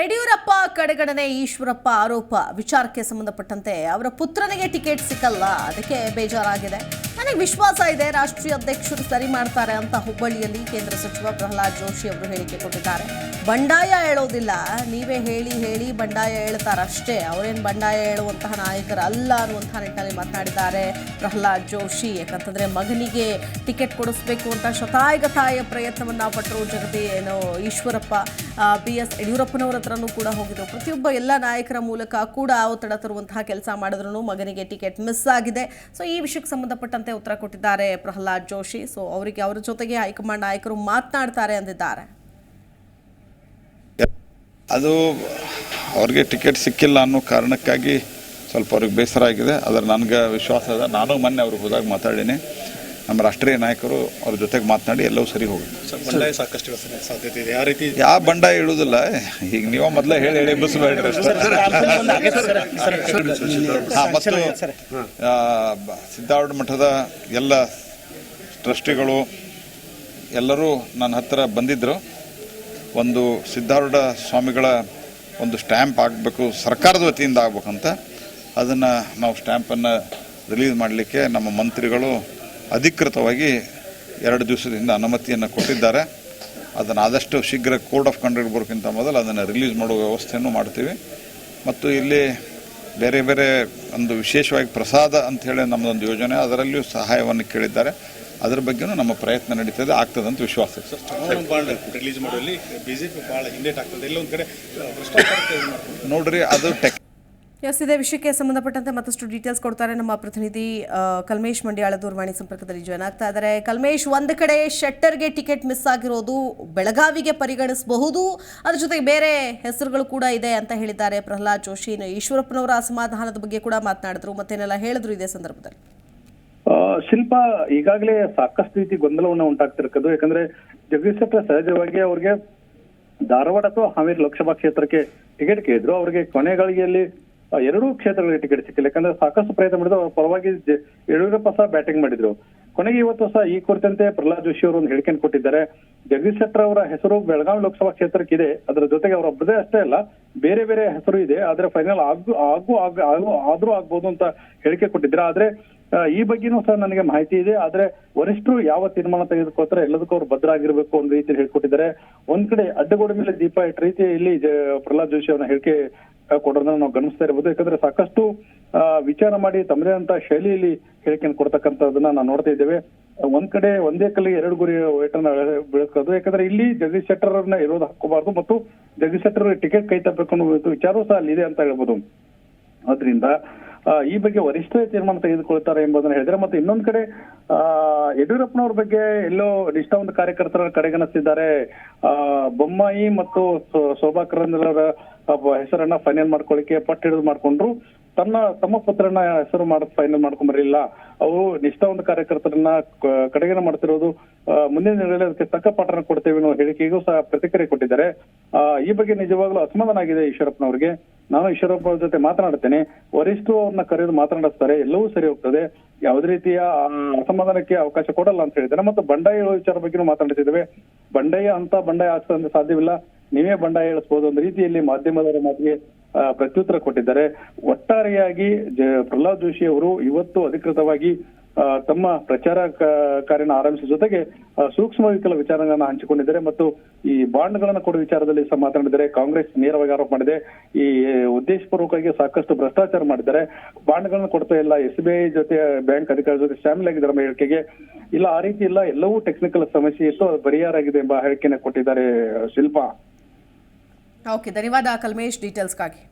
ಯಡಿಯೂರಪ್ಪ ಕಡೆಗಣನೆ, ಈಶ್ವರಪ್ಪ ಆರೋಪ. ವಿಚಾರಕ್ಕೆ ಸಂಬಂಧಪಟ್ಟಂತೆ ಅವರ ಪುತ್ರನಿಗೆ ಟಿಕೆಟ್ ಸಿಕ್ಕಲ್ಲ. ಅದಕ್ಕೆ ಬೇಜಾರಾಗಿದೆ. ನನಗೆ ವಿಶ್ವಾಸ ಇದೆ, ರಾಷ್ಟ್ರೀಯ ಅಧ್ಯಕ್ಷರು ಸರಿ ಮಾಡ್ತಾರೆ ಅಂತ ಹುಬ್ಬಳ್ಳಿಯಲ್ಲಿ ಕೇಂದ್ರ ಸಚಿವ ಪ್ರಹ್ಲಾದ್ ಜೋಶಿ ಅವರು ಹೇಳಿಕೆ ಕೊಟ್ಟಿದ್ದಾರೆ. ಬಂಡಾಯ ಹೇಳೋದಿಲ್ಲ. ನೀವೇ ಹೇಳಿ ಹೇಳಿ ಬಂಡಾಯ ಹೇಳ್ತಾರಷ್ಟೇ. ಅವರೇನು ಬಂಡಾಯ ಹೇಳುವಂತಹ ನಾಯಕರಲ್ಲ ಅನ್ನುವಂತಹ ನಿಟ್ಟಿನಲ್ಲಿ ಮಾತನಾಡಿದ್ದಾರೆ ಪ್ರಹ್ಲಾದ್ ಜೋಶಿ. ಯಾಕಂತಂದ್ರೆ ಮಗನಿಗೆ ಟಿಕೆಟ್ ಕೊಡಿಸ್ಬೇಕು ಅಂತ ಶತಾಯಗತಾಯ ಪ್ರಯತ್ನವನ್ನ ಪಟ್ಟರು ಜಗದಿ ಏನು ಈಶ್ವರಪ್ಪ ಬಿ ಎಸ್ ಯಡಿಯೂರಪ್ಪನವರ ಹತ್ರನೂ ಕೂಡ ಹೋಗಿದ್ರು ಪ್ರತಿಯೊಬ್ಬ ಎಲ್ಲ ನಾಯಕರ ಮೂಲಕ ಕೂಡ ಒತ್ತಡ ತರುವಂತಹ ಕೆಲಸ ಮಾಡಿದ್ರು ಮಗನಿಗೆ ಟಿಕೆಟ್ ಮಿಸ್ ಆಗಿದೆ. ಸೊ, ಈ ವಿಷಯಕ್ಕೆ ಸಂಬಂಧಪಟ್ಟಂತೆ ಉತ್ತರ ಕೊಟ್ಟಿದ್ದಾರೆ ಪ್ರಹ್ಲಾದ್ ಜೋಶಿ. ಸೊ, ಅವರಿಗೆ ಅವರ ಜೊತೆಗೆ ಹೈಕಮಾಂಡ್ ನಾಯಕರು ಮಾತನಾಡ್ತಾರೆ ಅಂದಿದ್ದಾರೆ. ಅದು ಅವ್ರಿಗೆ ಟಿಕೆಟ್ ಸಿಕ್ಕಿಲ್ಲ ಅನ್ನೋ ಕಾರಣಕ್ಕಾಗಿ ಸ್ವಲ್ಪ ಅವ್ರಿಗೆ ಬೇಸರ ಆಗಿದೆ. ಆದರೆ ನನಗೆ ವಿಶ್ವಾಸ ಇದೆ. ನಾನು ಮೊನ್ನೆ ಅವ್ರಿಗೆ ಹೋದಾಗ ಮಾತಾಡೀನಿ. ನಮ್ಮ ರಾಷ್ಟ್ರೀಯ ನಾಯಕರು ಅವ್ರ ಜೊತೆಗೆ ಮಾತನಾಡಿ ಎಲ್ಲವೂ ಸರಿ ಹೋಗುತ್ತೆ. ಸರ್, ಬಂಡಾಯ ಸಾಕಷ್ಟು ಇರೋ ಸಾಧ್ಯತೆ ಇದೆ. ಯಾವ ರೀತಿ ಯಾವ ಬಂಡಾಯ ಇಳುವುದಿಲ್ಲ ಈಗ ನೀವು ಮೊದಲೇ ಹೇಳಿ ಹೇಳಿ ಬಸ್ ಮತ್ತು ಸಿದ್ದಾರೂಢ ಮಠದ ಎಲ್ಲ ಟ್ರಸ್ಟಿಗಳು ಎಲ್ಲರೂ ನನ್ನ ಹತ್ತಿರ ಬಂದಿದ್ದರು ಒಂದು ಸಿದ್ದಾರೂಢ ಸ್ವಾಮಿಗಳ ಒಂದು ಸ್ಟ್ಯಾಂಪ್ ಆಗಬೇಕು ಸರ್ಕಾರದ ವತಿಯಿಂದ ಆಗ್ಬೇಕಂತ ಅದನ್ನು ನಾವು ಸ್ಟ್ಯಾಂಪನ್ನು ರಿಲೀಸ್ ಮಾಡಲಿಕ್ಕೆ ನಮ್ಮ ಮಂತ್ರಿಗಳು ಅಧಿಕೃತವಾಗಿ ಎರಡು ದಿವಸದಿಂದ ಅನುಮತಿಯನ್ನು ಕೊಟ್ಟಿದ್ದಾರೆ. ಅದನ್ನು ಆದಷ್ಟು ಶೀಘ್ರ ಕೋರ್ಟ್ ಆಫ್ ಕಂಡಕ್ಟ್ ಬರೋಕ್ಕಿಂತ ಮೊದಲು ಅದನ್ನು ರಿಲೀಸ್ ಮಾಡುವ ವ್ಯವಸ್ಥೆಯನ್ನು ಮಾಡ್ತೀವಿ. ಮತ್ತು ಇಲ್ಲಿ ಬೇರೆ ಬೇರೆ ಒಂದು ವಿಶೇಷವಾಗಿ ಪ್ರಸಾದ ಅಂಥೇಳಿ ಹೇಳಿ ನಮ್ಮದೊಂದು ಯೋಜನೆ ಅದರಲ್ಲಿಯೂ ಸಹಾಯವನ್ನು ಕೇಳಿದ್ದಾರೆ. ಅದರ ಬಗ್ಗೆನೂ ನಮ್ಮ ಪ್ರಯತ್ನ ನಡೀತದೆ ಆಗ್ತದೆ ಅಂತ ವಿಶ್ವಾಸ ಇದೆ. ರಿಲೀಸ್ ಮಾಡುವಲ್ಲಿ ಬಿಜೆಪಿ ಬಹಳ ಹಿಂದೇಟ್ ಆಗ್ತದೆ. ಎಲ್ಲೊಂದ್ ಕಡೆ ನೋಡ್ರಿ ಅದು ಟೆಕ್ ಎಸ್ ಇದೇ ವಿಷಯಕ್ಕೆ ಸಂಬಂಧಪಟ್ಟಂತೆ ಮತ್ತಷ್ಟು ಡೀಟೇಲ್ಸ್ ಕೊಡ್ತಾರೆ ನಮ್ಮ ಪ್ರತಿನಿಧಿ ಕಲ್ಮೇಶ್ ಮಂಡ್ಯಾಳ ದೂರವಾಣಿ ಸಂಪರ್ಕದಲ್ಲಿ ಜಾಯ್ನ್ ಆಗ್ತಾ ಇದ್ದಾರೆ. ಕಲ್ಮೇಶ್, ಒಂದು ಕಡೆ ಶೆಟ್ಟರ್ಗೆ ಟಿಕೆಟ್ ಮಿಸ್ ಆಗಿರೋದು ಬೆಳಗಾವಿಗೆ ಪರಿಗಣಿಸಬಹುದು. ಅದ್ರ ಜೊತೆಗೆ ಬೇರೆ ಹೆಸರುಗಳು ಕೂಡ ಇದೆ ಅಂತ ಹೇಳಿದ್ದಾರೆ. ಪ್ರಹ್ಲಾದ್ ಜೋಶಿ, ಈಶ್ವರಪ್ಪನವರ ಅಸಮಾಧಾನದ ಬಗ್ಗೆ ಕೂಡ ಮಾತನಾಡಿದ್ರು. ಮತ್ತೇನೆಲ್ಲ ಹೇಳಿದ್ರು ಇದೇ ಸಂದರ್ಭದಲ್ಲಿ. ಶಿಲ್ಪಾ, ಈಗಾಗಲೇ ಸಾಕಷ್ಟು ರೀತಿ ಗೊಂದಲವನ್ನ ಉಂಟಾಗ್ತಿರ್ಕದು ಯಾಕಂದ್ರೆ ಜಗದೀಶ್ ಶೆಟ್ಟರ್ ಸಹಜವಾಗಿ ಅವ್ರಿಗೆ ಧಾರವಾಡ ಅಥವಾ ಹಾವೇರಿ ಲೋಕಸಭಾ ಕ್ಷೇತ್ರಕ್ಕೆ ಟಿಕೆಟ್ ಕೇಳಿದ್ರು. ಅವ್ರಿಗೆ ಕೊನೆಗಳಿಗೆಯಲ್ಲಿ ಎರಡೂ ಕ್ಷೇತ್ರಗಳಿಗೆ ಟಿಕೆಟ್ ಸಿಕ್ಕಿಲ್ಲ. ಯಾಕಂದ್ರೆ ಸಾಕಷ್ಟು ಪ್ರಯತ್ನ ಮಾಡಿದ್ರು, ಅವ್ರ ಪರವಾಗಿ ಯಡಿಯೂರಪ್ಪ ಸಹ ಬ್ಯಾಟಿಂಗ್ ಮಾಡಿದ್ರು. ಕೊನೆಗೆ ಇವತ್ತು ಸಹ ಈ ಕುರಿತಂತೆ ಪ್ರಹ್ಲಾದ್ ಜೋಶಿ ಅವರು ಒಂದು ಹೇಳಿಕೆಯನ್ನು ಕೊಟ್ಟಿದ್ದಾರೆ. ಜಗದೀಶ್ ಶೆಟ್ಟರ್ ಅವರ ಹೆಸರು ಬೆಳಗಾವಿ ಲೋಕಸಭಾ ಕ್ಷೇತ್ರಕ್ಕೆ ಇದೆ ಅದರ ಜೊತೆಗೆ ಅವರ ಅವರೊಬ್ಬರದೇ ಅಷ್ಟೇ ಅಲ್ಲ, ಬೇರೆ ಬೇರೆ ಹೆಸರು ಇದೆ. ಆದ್ರೆ ಫೈನಲ್ ಆಗು ಆಗು ಆದ್ರೂ ಆಗ್ಬಹುದು ಅಂತ ಹೇಳಿಕೆ ಕೊಟ್ಟಿದ್ದಾರೆ. ಆದ್ರೆ ಈ ಬಗ್ಗೆನೂ ಸಹ ನನಗೆ ಮಾಹಿತಿ ಇದೆ. ಆದ್ರೆ ವರಿಷ್ಠರು ಯಾವ ತೀರ್ಮಾನ ತೆಗೆದುಕೊಳ್ತಾರೆ ಎಲ್ಲದಕ್ಕೂ ಅವ್ರು ಭದ್ರಾಗಿರ್ಬೇಕು ಒಂದು ರೀತಿಯಲ್ಲಿ ಹೇಳ್ಕೊಟ್ಟಿದ್ದಾರೆ. ಒಂದ್ ಕಡೆ ಅಡ್ಡಗೋಡೆ ಮೇಲೆ ದೀಪ ಇಟ್ಟ ರೀತಿ ಇಲ್ಲಿ ಜ- ಪ್ರಹ್ಲಾದ್ ಜೋಶಿ ಅವರ ಹೇಳಿಕೆ ಕೊಡೋದನ್ನ ನಾವು ಗಮನಿಸ್ತಾ ಇರ್ಬೋದು. ಯಾಕಂದ್ರೆ ಸಾಕಷ್ಟು ವಿಚಾರ ಮಾಡಿ ತಮ್ಮದೇ ಅಂತ ಶೈಲಿಯಲ್ಲಿ ಹೇಳಿಕೆಯನ್ನು ಕೊಡ್ತಕ್ಕಂಥದ್ದನ್ನ ನಾವು ನೋಡ್ತಾ ಇದ್ದೇವೆ. ಒಂದ್ ಕಡೆ ಒಂದೇ ಕಲ್ಲಿ ಎರಡು ಗುರಿ ವೇಟನ್ನ ಬೆಳೆಸ್ಕೋದು ಯಾಕಂದ್ರೆ ಇಲ್ಲಿ ಜಗದೀಶ್ ಶೆಟ್ಟರ್ ಇರೋದು ಹಾಕೋಬಾರ್ದು ಮತ್ತು ಜಗದೀಶ್ ಶೆಟ್ಟರ್ ಟಿಕೆಟ್ ಕೈ ತಪ್ಪಬೇಕು ಅನ್ನೋ ವಿಚಾರವೂ ಸಹ ಅಲ್ಲಿದೆ ಅಂತ ಹೇಳ್ಬೋದು. ಆದ್ರಿಂದ ಈ ಬಗ್ಗೆ ವರಿಷ್ಠರೇ ತೀರ್ಮಾನ ತೆಗೆದುಕೊಳ್ತಾರೆ ಎಂಬುದನ್ನ ಹೇಳಿದ್ರೆ, ಮತ್ತೆ ಇನ್ನೊಂದ್ ಕಡೆ ಯಡಿಯೂರಪ್ಪನವ್ರ ಬಗ್ಗೆ ಎಲ್ಲೋ ನಿಷ್ಠಾವಂತ ಕಾರ್ಯಕರ್ತರ ಕಡೆಗಣಿಸಿದ್ದಾರೆ. ಆ, ಬೊಮ್ಮಾಯಿ ಮತ್ತು ಶೋಭಾ ಕರಂದ್ರ ಹೆಸರನ್ನ ಫೈನಲ್ ಮಾಡ್ಕೊಳ್ಳಿಕ್ಕೆ ಪಟ್ಟು ಹಿಡಿದು ಮಾಡ್ಕೊಂಡ್ರು. ತನ್ನ, ತಮ್ಮ ಪುತ್ರನ ಹೆಸರು ಮಾಡ ಫೈನಲ್ ಮಾಡ್ಕೊಂಡ್ ಬರಲಿಲ್ಲ ಅವರು ನಿಷ್ಠಾವಂತ ಕಾರ್ಯಕರ್ತರನ್ನ ಕ- ಕಡೆಗಣ ಮಾಡ್ತಿರೋದು ಮುಂದಿನ ದಿನಗಳಲ್ಲಿ ಅದಕ್ಕೆ ತಕ್ಕ ಪಾಠನ ಕೊಡ್ತೇವೆ ಅನ್ನೋ ಹೇಳಿಕೆಗೂ ಸಹ ಪ್ರತಿಕ್ರಿಯೆ ಕೊಟ್ಟಿದ್ದಾರೆ. ಈ ಬಗ್ಗೆ ನಿಜವಾಗ್ಲೂ ಅಸಮಾಧಾನ ಆಗಿದೆ ಈಶ್ವರಪ್ಪನವ್ರಿಗೆ. ನಾನು ಈಶ್ವರಪ್ಪ ಅವ್ರ ಜೊತೆ ಮಾತನಾಡ್ತೇನೆ. ವರಿಷ್ಠರು ಅವ್ರನ್ನ ಕರೆದು ಮಾತನಾಡಿಸ್ತಾರೆ. ಎಲ್ಲವೂ ಸರಿ ಹೋಗ್ತದೆ. ಯಾವುದೇ ರೀತಿಯ ಅಸಮಾಧಾನಕ್ಕೆ ಅವಕಾಶ ಕೊಡಲ್ಲ ಅಂತ ಹೇಳಿದ್ದಾರೆ. ಮತ್ತು ಬಂಡಾಯ ವಿಚಾರ ಬಗ್ಗೆನೂ ಮಾತನಾಡ್ತಿದ್ದೇವೆ. ಬಂಡಾಯ ಅಂತ ಬಂಡಾಯ ಹಾಕ್ಸೋದು ಸಾಧ್ಯವಿಲ್ಲ. ನೀವೇ ಬಂಡಾಯ ಹೇಳಿಸ್ಬೋದು ಒಂದು ರೀತಿಯಲ್ಲಿ ಮಾಧ್ಯಮದವರ ಮಾತಿಗೆ ಪ್ರತ್ಯುತ್ತರ ಕೊಟ್ಟಿದ್ದಾರೆ. ಒಟ್ಟಾರೆಯಾಗಿ ಪ್ರಹ್ಲಾದ್ ಜೋಶಿ ಅವರು ಇವತ್ತು ಅಧಿಕೃತವಾಗಿ ತಮ್ಮ ಪ್ರಚಾರ ಕಾರ್ಯನ ಆರಂಭಿಸಿದ ಜೊತೆಗೆ ಸೂಕ್ಷ್ಮವಾಗಿ ಕೆಲವು ವಿಚಾರಗಳನ್ನ ಹಂಚಿಕೊಂಡಿದ್ದಾರೆ ಮತ್ತು ಈ ಬಾಂಡ್ಗಳನ್ನ ಕೊಡುವ ವಿಚಾರದಲ್ಲಿ ಸಹ ಮಾತನಾಡಿದ್ದಾರೆ. ಕಾಂಗ್ರೆಸ್ ನೇರವಾಗಿ ಆರೋಪ ಮಾಡಿದೆ. ಈ ಉದ್ದೇಶಪೂರ್ವಕವಾಗಿ ಸಾಕಷ್ಟು ಭ್ರಷ್ಟಾಚಾರ ಮಾಡಿದ್ದಾರೆ. ಬಾಂಡ್ಗಳನ್ನ ಕೊಡ್ತಾ ಇಲ್ಲ. ಎಸ್ ಬಿ ಐ ಜೊತೆ ಬ್ಯಾಂಕ್ ಅಧಿಕಾರಿ ಜೊತೆ ಶಾಮಿಲ್ ಆಗಿದ್ದಾರೆ ಎಂಬ ಹೇಳಿಕೆಗೆ. ಇಲ್ಲ, ಆ ರೀತಿ ಇಲ್ಲ. ಎಲ್ಲವೂ ಟೆಕ್ನಿಕಲ್ ಸಮಸ್ಯೆ ಇತ್ತು. ಅದು ಪರಿಹಾರ ಎಂಬ ಹೇಳಿಕೆನ ಕೊಟ್ಟಿದ್ದಾರೆ ಶಿಲ್ಪಾ. ಓಕೆ ಧನ್ಯವಾದ ಕಲ್ಮೇಶ್. ಡೀಟೇಲ್ಸ್ಗಾಗಿ